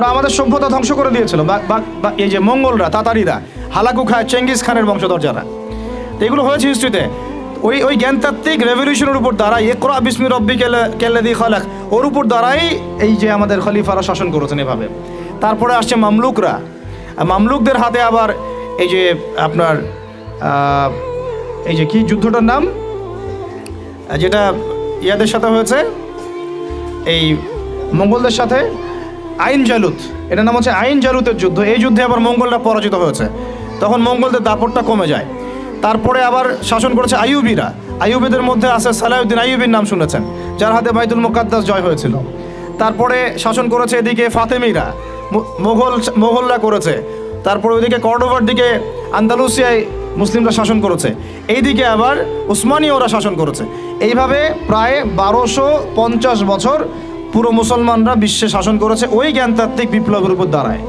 ওরা আমাদের সভ্যতা ধ্বংস করে দিয়েছিল। বা- এই যে মঙ্গলরা, তাতারিরা, হালাকু খায় চেঙ্গিস খানের বংশধর যারা এগুলো হয়েছে হিস্ট্রিতে। ওই ওই জ্ঞানতাত্ত্বিক রেভলিউশনের উপর দ্বারাই একরা বিস্মি রব্বি কেলে, কেল্লাদি খালাক, ওর উপর দ্বারাই এই যে আমাদের খলিফারা শাসন করেছেন এভাবে। তারপরে আসছে মামলুকরা। মামলুকদের হাতে আবার এই যে আপনার এই যে কি যুদ্ধটার নাম? যেটা ইয়াদের সাথে হয়েছে, এই মঙ্গলদের সাথে আইন জালুত। এটার নাম হচ্ছে আইন জালুতের যুদ্ধ। এই যুদ্ধে আবার মঙ্গলরা পরাজিত হয়েছে। তখন মঙ্গলদের দাপটটা কমে যায়। তারপরে আবার শাসন করেছে আইয়ুবিরা। আইয়ুবিদের মধ্যে আছে সালাউদ্দিন আইয়ুবির নাম শুনেছেন, যার হাতে বাইতুল মুকাদ্দাস জয় হয়েছিল। তারপরে শাসন করেছে এদিকে ফাতেমিরা। মু- মোগল মোগলরা করেছে। তারপরে ওইদিকে কর্ডোভার দিকে আন্দালুসিয়ায় মুসলিমরা শাসন করেছে। এইদিকে আবার উসমানীয়রা শাসন করেছে। এইভাবে প্রায় বারোশো পঞ্চাশ বছর পুরো মুসলমানরা বিশ্বে শাসন করেছে ওই জ্ঞানতাত্ত্বিক বিপ্লবের উপর দাঁড়ায়।